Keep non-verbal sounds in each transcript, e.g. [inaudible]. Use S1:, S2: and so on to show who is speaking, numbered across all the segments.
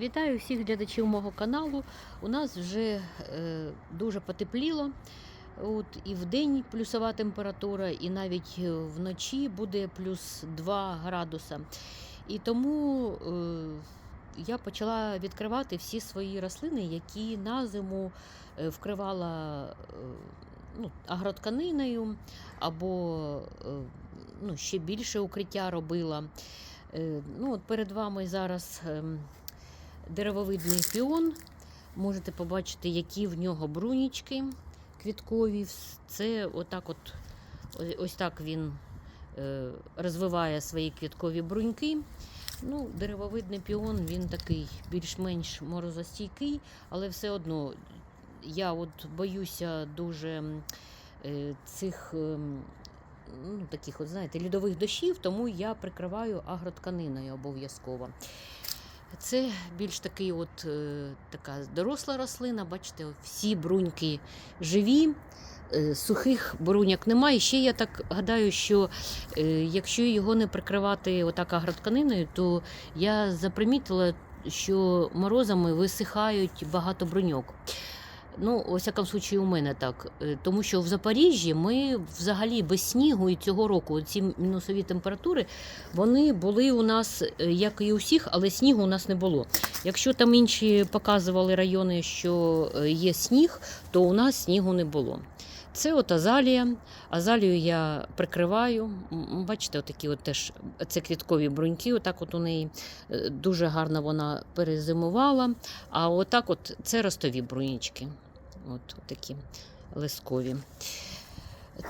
S1: Вітаю всіх глядачів мого каналу. У нас вже е, дуже потепліло. От, і в день плюсова температура, і навіть е, вночі буде плюс 2 градуса. І тому е, я почала відкривати всі свої рослини, які на зиму е, вкривала е, ну, агротканиною або е, ну, ще більше укриття робила. Е, Ну, от перед вами зараз ем, деревовидний піон. Можете побачити, які в нього брунічки квіткові. Це отак от, ось так він е, розвиває свої квіткові бруньки. Ну, деревовидний піон він такий більш-менш морозостійкий, але все одно я от боюся дуже е, цих ем, ну, таких, от, знаєте, льодових дощів, тому я прикриваю агротканиною обов'язково. Це більш такий от, е, така доросла рослина. Бачите, всі бруньки живі, е, сухих бруньок немає. Ще я так гадаю, що е, якщо його не прикривати отак агротканиною, то я запримітила, що морозами висихають багато бруньок. Ну, у всякому случаю, у мене так. Е, Тому що в Запоріжжі ми взагалі без снігу і цього року ці мінусові температури вони були у нас, е, як і у всіх, але снігу у нас не було. Якщо там інші показували райони, що е, є сніг, то у нас снігу не було. Це от азалія. Азалію я прикриваю. Бачите, отакі от теж це квіткові бруньки. Отак от у неї дуже гарно вона перезимувала. А отак от це ростові брунічки. От такі лискові.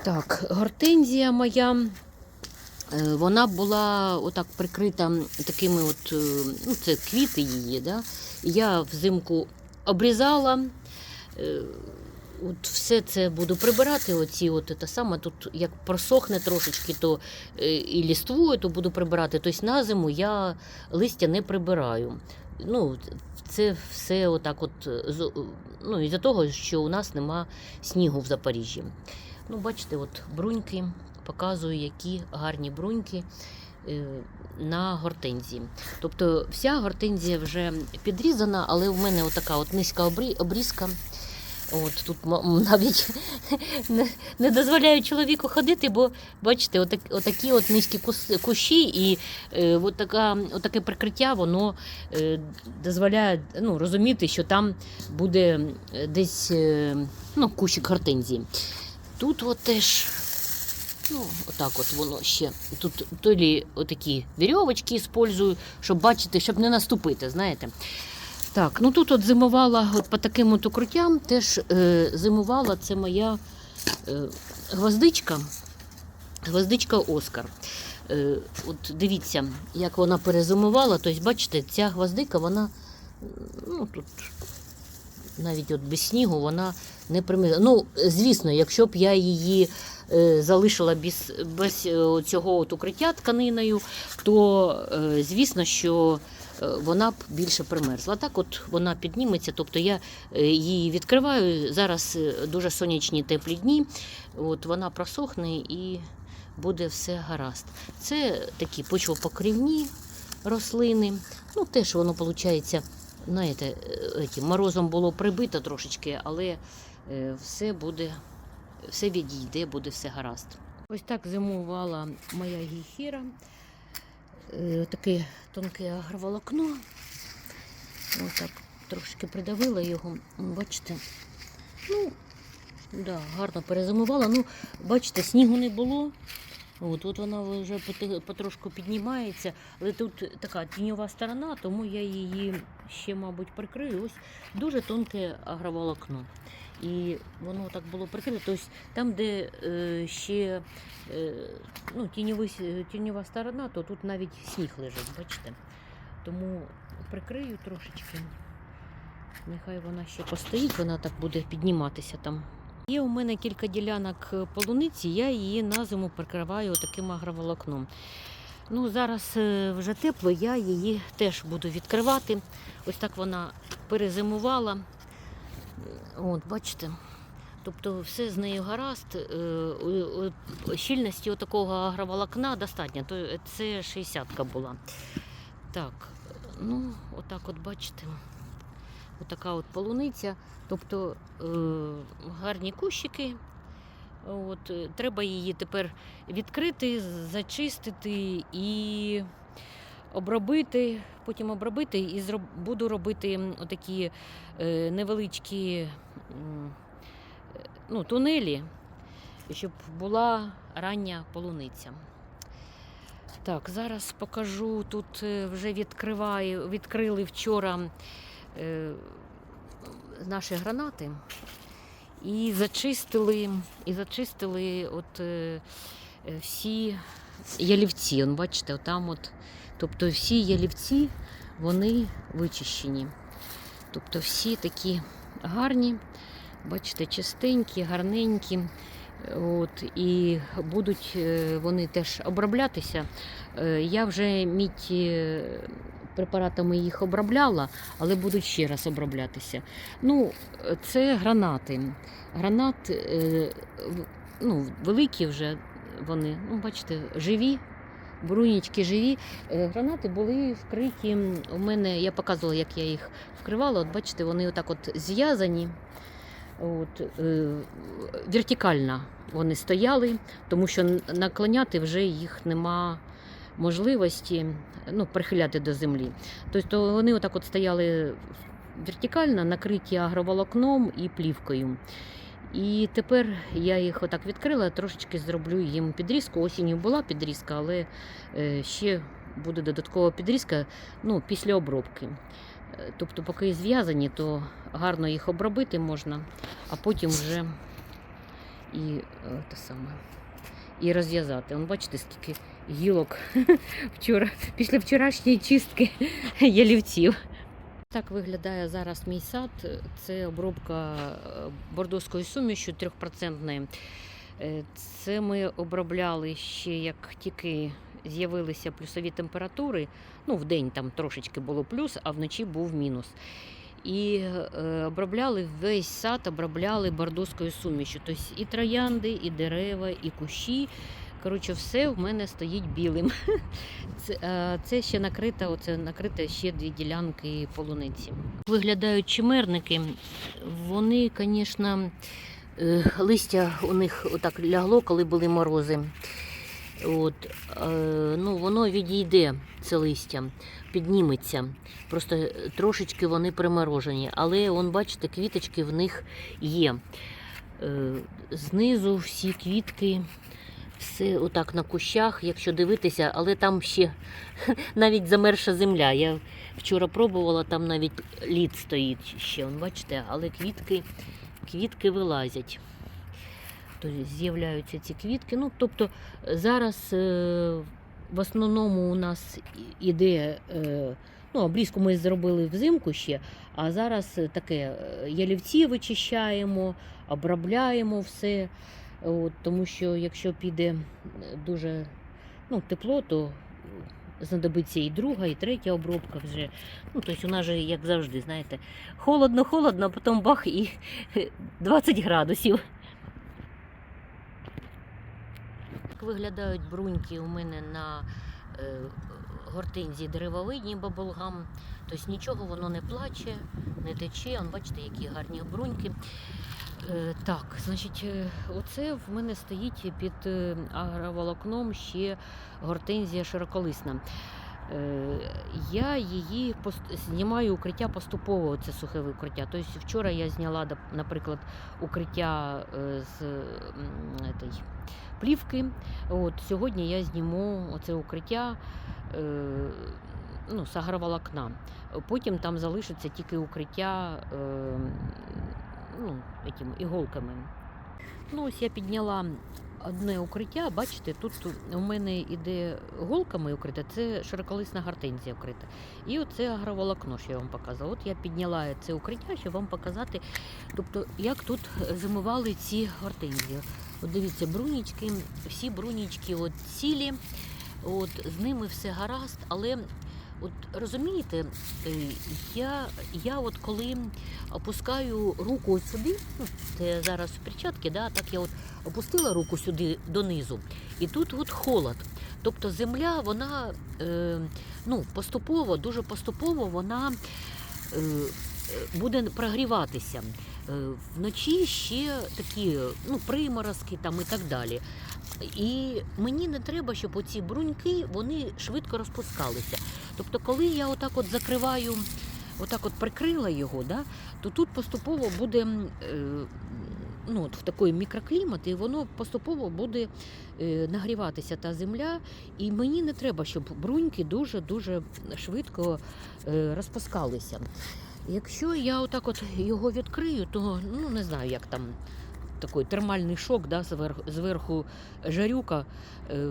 S1: Так, гортензія моя. е, Вона була отак прикрита такими от, е, ну це квіти її, да? Я взимку обрізала. е, От все це буду прибирати. Оці от те саме. Тут як просохне трошечки, то і ліствою, то буду прибирати. Тобто на зиму я листя не прибираю. Ну, це все отак, от е, з- ну, із-за того, що у нас нема снігу в Запоріжжі. Ну, бачите, от бруньки, показую, які гарні бруньки е, на гортензії. Тобто вся гортензія вже підрізана, але в мене отака от низька обрі- обрізка. От тут навіть [laughs] не, не дозволяю чоловіку ходити, бо бачите, отак, отакі от низькі кущі, і е, от отаке прикриття воно е, дозволяє ну, розуміти, що там буде е, десь е, ну, кущик гортензії. Тут от теж. Ну, отак от воно ще. Тут то отакі вірьовочки использую, щоб бачити, щоб не наступити, знаєте. Так, ну тут от зимувала от по таким от укриттям, теж е, зимувала це моя е, гвоздичка, гвоздичка Оскар. Е, от дивіться, як вона перезимувала. Тобто, бачите, ця гвоздика, вона ну, тут навіть от без снігу вона не примила. Ну, звісно, якщо б я її е, залишила без, без е, цього от укриття тканиною, то е, звісно, що вона б більше примерзла. Так от вона підніметься, тобто я е, її відкриваю. Зараз е, дуже сонячні теплі дні, от вона просохне і буде все гаразд. Це такі почвопокрівні рослини. Ну, теж воно виходить, знаєте, е, морозом було прибито трошечки, але е, все буде, все відійде, буде все гаразд. Ось так зимувала моя гіхіра. Е, Таке тонке агроволокно. Ось так трошки придавила його. Бачите? Ну, да, гарно перезимувала. Ну, бачите, снігу не було. От, от вона вже потрошку піднімається, але тут така тіньова сторона, тому я її ще, мабуть, прикрию. Ось дуже тонке агроволокно. І воно так було прикрите. Тобто там, де е, ще е, ну, тіньовий, тіньова сторона, то тут навіть сніг лежить, бачите. Тому прикрию трошечки. Нехай вона ще постоїть, вона так буде підніматися там. Є у мене кілька ділянок е, полуниці, я її на зиму прикриваю таким агроволокном. Ну, зараз е, вже тепло, я її теж буду відкривати. Ось так вона перезимувала. От, бачите. Тобто все з нею гаразд. Е, Щільності такого агроволокна достатньо. То це 60-ка була. Так, Ну, отак от бачите. Отака от полуниця. Тобто е, гарні кущики. От, е, треба її тепер відкрити, зачистити і обробити, потім обробити і зроб, буду робити отакі е, невеличкі е, ну, тунелі, щоб була рання полуниця. Так, зараз покажу. Тут е, вже відкриваю, відкрили вчора е, наші гранати і зачистили, і зачистили от, е, всі ялівці. Бачите, отам от, тобто всі ялівці вони вичищені. Тобто всі такі гарні, бачите, чистенькі, гарненькі. От, і будуть е, вони теж оброблятися. Е, Я вже мідь е, препаратами їх обробляла, але будуть ще раз оброблятися. Ну, це гранати. Гранат ну, великі вже вони, ну, бачите, живі. Брунічки живі. Е, Гранати були вкриті. У мене я показувала, як я їх вкривала. От бачите, вони отак от зв'язані. От, е, вертикально вони стояли, тому що наклоняти вже їх нема можливості ну, прихиляти до землі. Тобто вони отак от стояли вертикально, накриті агроволокном і плівкою. І тепер я їх отак відкрила, трошечки зроблю їм підрізку. Осінню була підрізка, але е, ще буде додаткова підрізка ну, після обробки. Е, Тобто, поки зв'язані, то гарно їх обробити можна, а потім вже і е, те саме. І розв'язати. Он бачите, скільки гілок [laughs] вчора, після вчорашньої чистки [laughs] ялівців. Так виглядає зараз мій сад. Це обробка е, бордоською сумішю 3%. Е, Це ми обробляли ще як тільки з'явилися плюсові температури. Ну, в день там трошечки було плюс, а вночі був мінус. І е, обробляли весь сад, обробляли бордоською сумішю. Тобто і троянди, і дерева, і кущі. Коротше, все в мене стоїть білим. [laughs] Це, е, це ще накрита, оце накрита ще дві ділянки полуниці. Виглядають чимерники. Вони, звісно, е, листя у них отак лягло, коли були морози. От, е, ну, воно відійде, це листя, підніметься. Просто трошечки вони приморожені. Але, он, бачите, квіточки в них є. Знизу всі квітки, все отак на кущах, якщо дивитися, але там ще [laughs] навіть замерша земля. Я вчора пробувала, там навіть лід стоїть ще. Он, бачите, але квітки, квітки вилазять. Тобто з'являються ці квітки. Ну, тобто зараз е, в основному у нас іде. Е, Ну, обрізку ми зробили взимку ще, а зараз таке е, ялівці вичищаємо, обробляємо все. От, тому що якщо піде дуже ну, тепло, то знадобиться і друга, і третя обробка вже. Ну, тобто у нас же, як завжди, знаєте, холодно-холодно, а потім бах і [laughs] 20 градусів. Так виглядають бруньки у мене на е, гортензії деревовидні баблгам. Тобто нічого воно не плаче, не тече. Он, бачите, які гарні бруньки. Е, так, значить, е, оце в мене стоїть під е, агроволокном ще гортензія широколисна. Я її знімаю укриття поступово, це сухе укриття. Тобто вчора я зняла, наприклад, укриття з этой, плівки. От, сьогодні я зніму оце укриття ну, з агроволокна. Потім там залишиться тільки укриття ну, этим, іголками. Ну, ось я підняла одне укриття. Бачите, тут у мене іде голками укрите, це широколисна гортензія вкрита. І оце агроволокно, що я вам показала. От я підняла це укриття, щоб вам показати, тобто, як тут зимували ці гортензії. От дивіться, брунічки, всі брунічки от цілі, от, з ними все гаразд, але От розумієте, е, я, я от коли опускаю руку сюди, ну, це зараз перчатки, да, так я от опустила руку сюди донизу, і тут от холод. Тобто земля, вона е, ну, поступово, дуже поступово вона е, буде прогріватися. Е, Вночі ще такі ну, приморозки там і так далі. І мені не треба, щоб оці бруньки вони швидко розпускалися. Тобто, коли я отак от закриваю, отак от прикрила його, да, то тут поступово буде е, ну, от в такий мікроклімат, і воно поступово буде е, нагріватися та земля. І мені не треба, щоб бруньки дуже-дуже швидко е, розпускалися. Якщо я отак от його відкрию, то ну не знаю, як там такий термальний шок, да, зверху, жарюка. Е,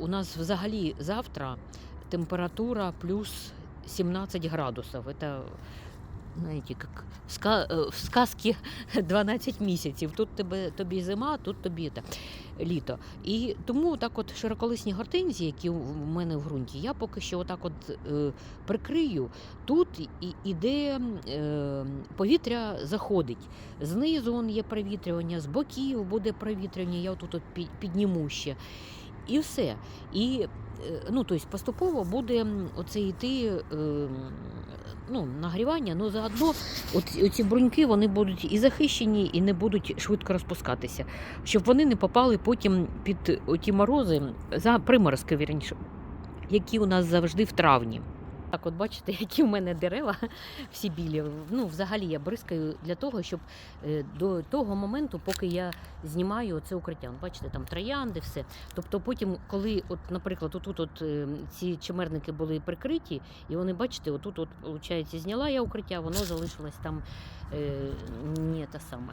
S1: у нас взагалі завтра температура плюс 17 градусів. Это, знаете, как ска, е, в сказці 12 місяців. Тут тебе, тобі зима, тут тобі та, літо. І тому так от широколисні гортензії, які в мене в ґрунті, я поки що отак от е, прикрию. Тут іде е, повітря заходить. Знизу он є провітрювання, з боків буде провітрювання, я тут от підніму ще. І все. І е, ну, тобто поступово буде оце йти е, ну, нагрівання, але заодно от, оці бруньки вони будуть і захищені, і не будуть швидко розпускатися, щоб вони не попали потім під ті морози за приморозки, вірніше, які у нас завжди в травні. Так, от бачите, [laughs] які в мене дерева всі білі. Ну, взагалі я бризкаю для того, щоб е, до того моменту, поки я знімаю це укриття. Ну, Бачите, там троянди, все. Тобто потім, коли, от, наприклад, отут от, е, ці чимерники були прикриті, і вони, бачите, отут, от, виходить, зняла я укриття, воно залишилось там е, не те саме,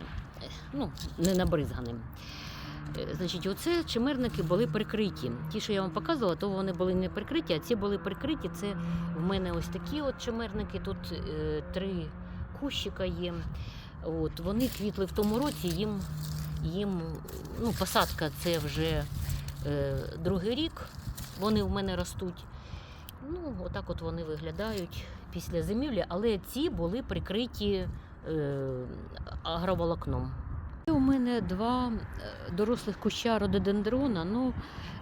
S1: ну, не набризганим. Значить, оце чимерники були прикриті. Ті, що я вам показувала, то вони були не прикриті, а ці були прикриті. Це в мене ось такі от чимерники. Тут е, три кущика є. От, вони квітли в тому році, їм, їм ну, посадка це вже е, другий рік. Вони в мене ростуть. Ну, отак от вони виглядають після зимівлі, але ці були прикриті е, агроволокном. У мене два е, дорослих куща рододендрона. Ну,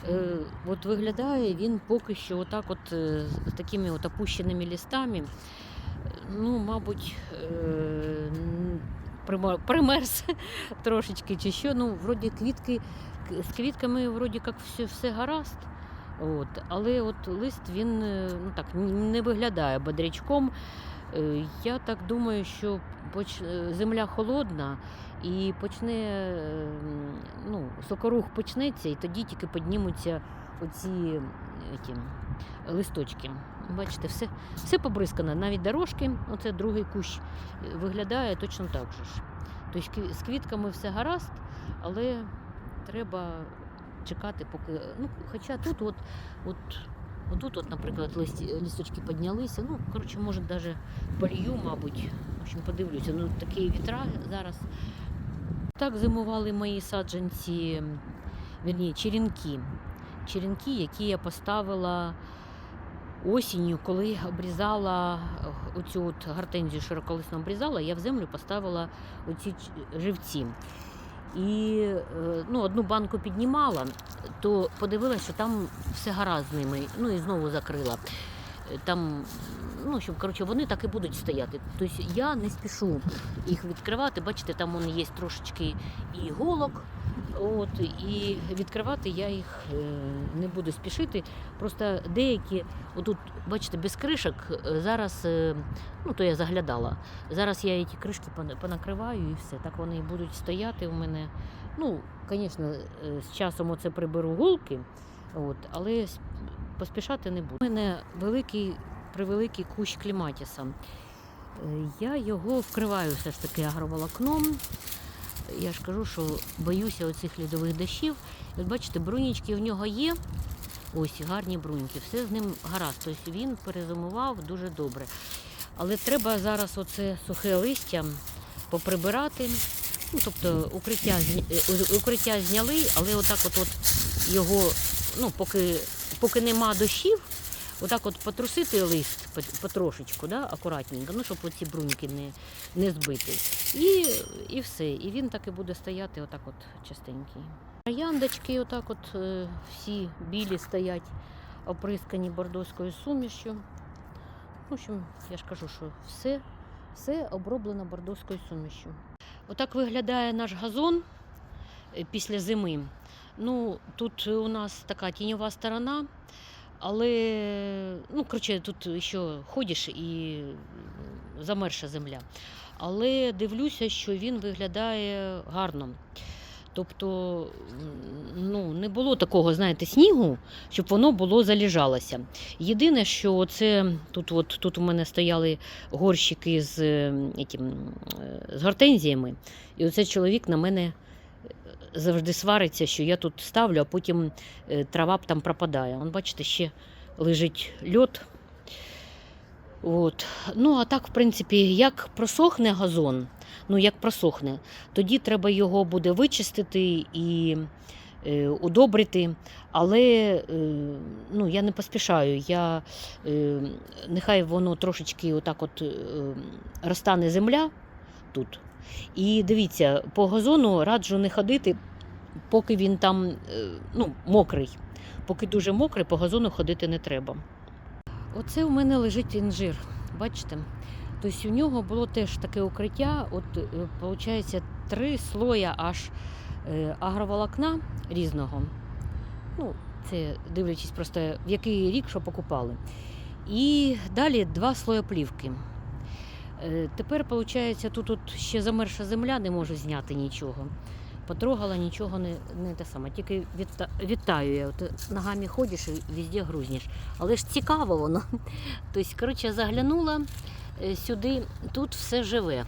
S1: е, от виглядає він поки що отак от, е, з такими от опущеними листами. Ну, мабуть, примерз [laughs] трошечки чи що. Ну, вроді квітки, з квітками вроді як все, все гаразд. От, але от лист він ну, так, не виглядає бодрячком. Е, Я так думаю, що е, земля холодна і почне е, ну, сокорух почнеться, і тоді тільки піднімуться оці е, ті, листочки. Бачите, все, все побризкано, навіть дорожки, оце другий кущ виглядає точно так же ж. Тобто з квітками все гаразд, але треба чекати, поки. Ну, хоча тут, от, от, отут, от, наприклад, листі, листочки піднялися. Ну, коротше, може, навіть полію, мабуть. В общем, подивлюся. Ну, такі вітра зараз. Так зимували мої саджанці, вірні, черенки. Черенки, які я поставила осінню, коли обрізала е, оцю от гортензію широколисно обрізала, я в землю поставила оці живці. І е, ну, одну банку піднімала, то подивилася, що там все гаразд з ними. Ну і знову закрила. Е, Там, ну, щоб коротше, вони так і будуть стояти. Тобто я не спішу їх відкривати. Бачите, там вони є трошечки іголок. От, і відкривати я їх е, не буду спішити. Просто деякі, отут, бачите, без кришок е, зараз, е, ну то я заглядала. Зараз я ці кришки понакриваю і все. Так вони будуть стояти у мене. Ну, звісно, з часом оце приберу голки, от, але поспішати не буду. У мене великий, превеликий кущ кліматіса. Я його вкриваю все ж таки агроволокном. Я ж кажу, що боюся оцих льодових дощів. От бачите, брунічки в нього є. Ось гарні бруньки, все з ним гаразд. Тобто він перезимував дуже добре. Але треба зараз оце сухе листя поприбирати. Ну, тобто укриття, е, укриття зняли, але отак от, його, ну, поки, поки нема дощів, отак от потрусити лист потрошечку, да, акуратненько, ну, щоб оці бруньки не, не збити. І, і все. І він так і буде стояти отак от частенький. Трояндочки отак от е, всі білі стоять, оприскані бордоською сумішю. В общем, я ж кажу, що все, все оброблено бордоською сумішю. Отак виглядає наш газон е, після зими. Ну, тут у нас така тіньова сторона, але ну, коротше, тут ще ходиш і замерша земля. Але дивлюся, що він виглядає гарно. Тобто ну, не було такого, знаєте, снігу, щоб воно було заліжалося. Єдине, що це тут, от, тут у мене стояли горщики з, е, з гортензіями, і оцей чоловік на мене завжди свариться, що я тут ставлю, а потім е, трава там пропадає. Он, бачите, ще лежить льот. От. Ну, а так, в принципі, як просохне газон, ну як просохне, тоді треба його буде вичистити і е, удобрити. Але е, ну, я не поспішаю. Я, е, нехай воно трошечки отак от, е, розтане земля тут. І дивіться, по газону раджу не ходити, поки він там е, ну, мокрий. Поки дуже мокрий, по газону ходити не треба. Оце у мене лежить інжир. Бачите? Тобто у нього було теж таке укриття. От, виходить, три слоя аж е, агроволокна різного. Ну, це дивлячись просто, в який рік що покупали. І далі два слоя плівки. Е, Тепер, виходить, тут от ще замерша земля, не можу зняти нічого. Потрогала, нічого не, не те саме. Тільки відта, вітаю я. От ногами ходиш і везде грузнеш. Але ж цікаво воно. Тобто, коротше, заглянула е, сюди, тут все живе.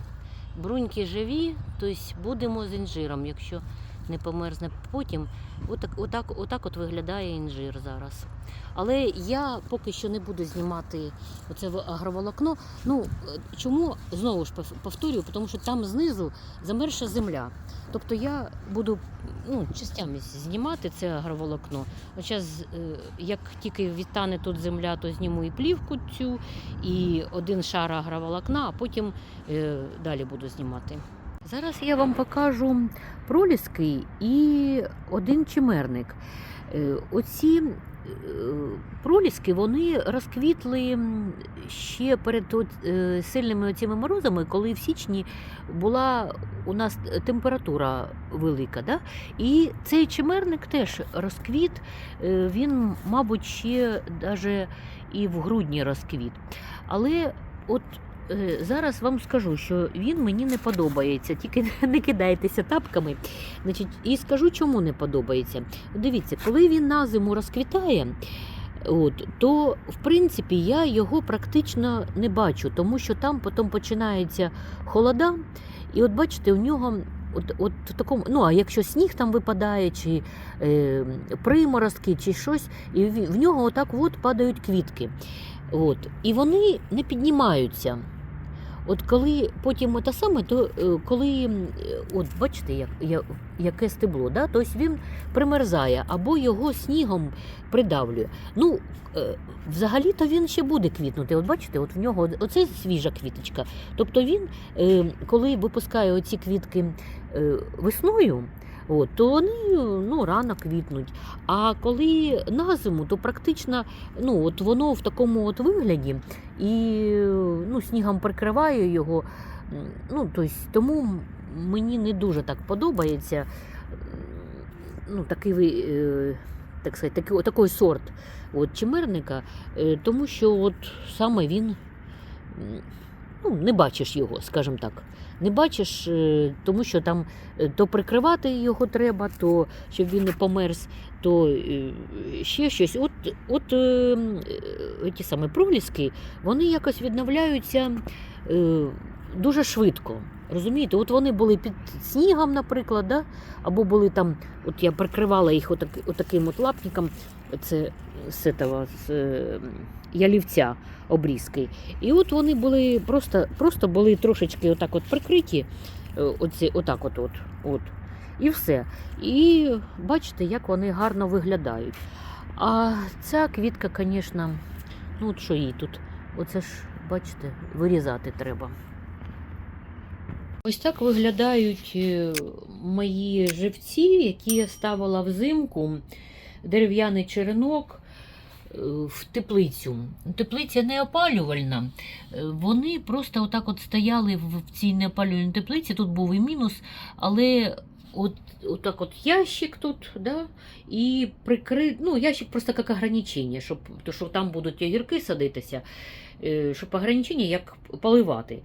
S1: Бруньки живі, тобто будемо з інжиром, якщо не померзне потім. Отак, отак, отак от виглядає інжир зараз. Але я поки що не буду знімати оце агроволокно. Ну е, чому знову ж пов- повторюю, тому що там знизу замерша земля. Тобто я буду ну, частями знімати це агроволокно. От зараз, як тільки відтане тут земля, то зніму і плівку цю, і один шар агроволокна, а потім е, далі буду знімати. Зараз я вам покажу проліски і один чимерник. Е, Оці е, проліски вони розквітли ще перед е, сильними оціми морозами, коли в січні була у нас температура велика. Да? І цей чимерник теж розквіт, він, мабуть, ще даже і в грудні розквіт. Але от зараз вам скажу, що він мені не подобається, тільки [laughs] не кидайтеся тапками. Значить, і скажу, чому не подобається. Дивіться, коли він на зиму розквітає. От, то в принципі я його практично не бачу, тому що там потім починається холода, і от бачите, у нього от, от в такому, ну а якщо сніг там випадає, чи е, приморозки, чи щось, і в, в нього отак от падають квітки. От, і вони не піднімаються. От коли потім те саме, то е, коли, е, от бачите, як, я- яке стебло, да? тобто він примерзає або його снігом придавлює. Ну, е, взагалі-то він ще буде квітнути. От бачите, от в нього оце свіжа квіточка. Тобто він, коли випускає оці квітки весною, От, то вони ну, рано квітнуть. А коли на зиму, то практично ну, от воно в такому от вигляді і ну, снігом прикриває його. Ну, тобто, тому мені не дуже так подобається ну, такий, е, так сказати, такий, такий сорт от, чимерника, е, тому що от саме він ну, не бачиш його, скажімо так. Не бачиш, е, тому що там е, то прикривати його треба, то щоб він не померз, то е, ще щось. От, от ті самі проліски, вони якось відновляються дуже швидко. Розумієте, от вони були під снігом, наприклад, да? або були там, от я прикривала їх отак, отаким от лапником, це з, этого, з е, ялівця обрізки. І от вони були просто, просто були трошечки отак от прикриті, е, оці, отак от, от, от. І все. І бачите, як вони гарно виглядають. А ця квітка, звісно, Ну, от що їй тут? Оце ж, бачите, вирізати треба. Ось так виглядають е, мої живці, які я ставила взимку, дерев'яний черенок е, в теплицю. Теплиця не опалювальна. Е, Вони просто отак от стояли в цій неопалювальній теплиці. Тут був і мінус, але от, отак от ящик тут, да, і прикрит, ну, ящик просто як ограничення, щоб, то, що там будуть огірки садитися, е, щоб ограничення як поливати.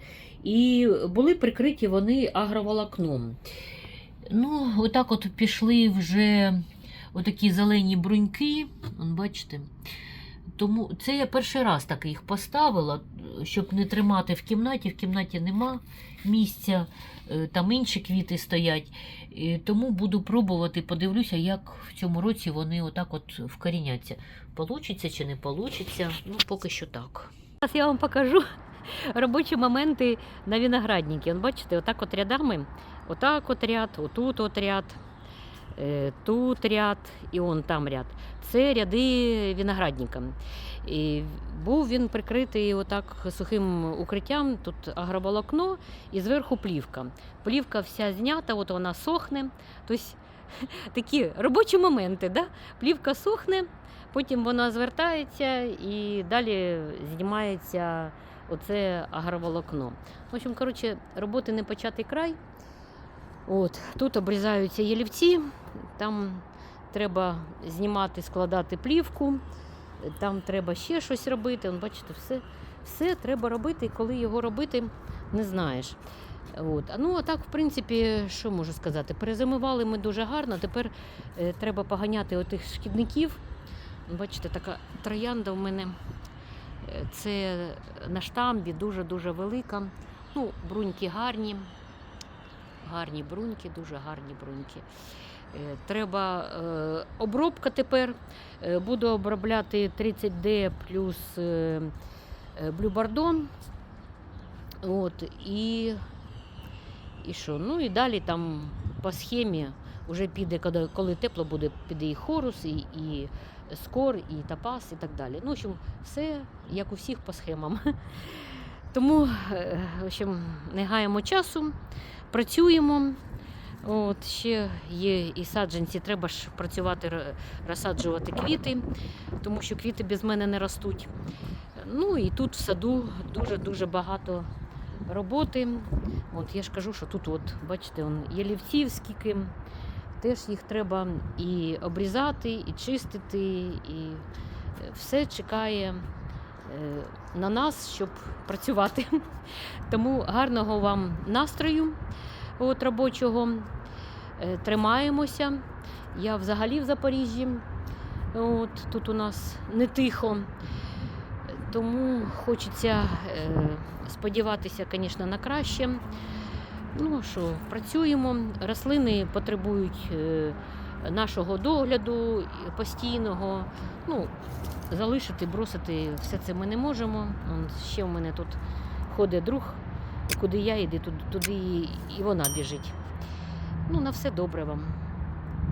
S1: І були прикриті вони агроволокном. Ну, отак от пішли вже отакі зелені бруньки, бачите. Тому це я перший раз так їх поставила, щоб не тримати в кімнаті. В кімнаті нема місця, е, там інші квіти стоять. Тому буду пробувати, подивлюся, як в цьому році вони отак от вкоріняться. Получиться чи не получиться, ну поки що так. Зараз я вам покажу робочі моменти на виноградникі. Он, бачите, отак от рядами, отак от ряд, отут от ряд, тут ряд і он там ряд. Це ряди виноградника. І був він прикритий отак сухим укриттям, тут агроволокно і зверху плівка. Плівка вся знята, от вона сохне. Тобто [laughs] такі робочі моменти. Да? Плівка сохне, потім вона звертається і далі знімається оце агроволокно. В общем, коротше, роботи не початий край. От, тут обрізаються ялівці, там треба знімати, складати плівку, там треба ще щось робити. Вон, бачите, все, все треба робити, і коли його робити, не знаєш. От. Ну, а так, в принципі, що можу сказати? Перезимували ми дуже гарно. Тепер е, треба поганяти отих шкідників. Бачите, така троянда в мене. Е, Це на штамбі дуже-дуже велика. Ну, бруньки гарні. Гарні бруньки, дуже гарні бруньки. Е, Треба е, обробка тепер. Е, Буду обробляти 30D плюс блюбардон. От, і, і що? Ну і далі там по схемі вже піде, коли, коли тепло буде, піде і хорус, і, і скор, і тапас, і так далі. Ну, в общем, все як у всіх по схемам. [laughs] Тому, е, в общем, не гаємо часу, працюємо. От, ще є і саджанці, треба ж працювати, розсаджувати квіти, тому що квіти без мене не ростуть. Ну і тут в саду дуже-дуже багато роботи. От я ж кажу, що тут, от, бачите, он, ялівців скільки. Теж їх треба і обрізати, і чистити, і е, все чекає на нас, щоб працювати. [laughs] Тому гарного вам настрою от, робочого. Е, Тримаємося. Я взагалі в Запоріжжі. От, тут у нас не тихо. Тому хочеться е, сподіватися, звісно, на краще. Ну що, працюємо. Рослини потребують е, нашого догляду постійного. Ну, залишити, бросити все це ми не можемо. Ще в мене тут ходить друг, куди я йду, туди і вона біжить. Ну, на все добре вам.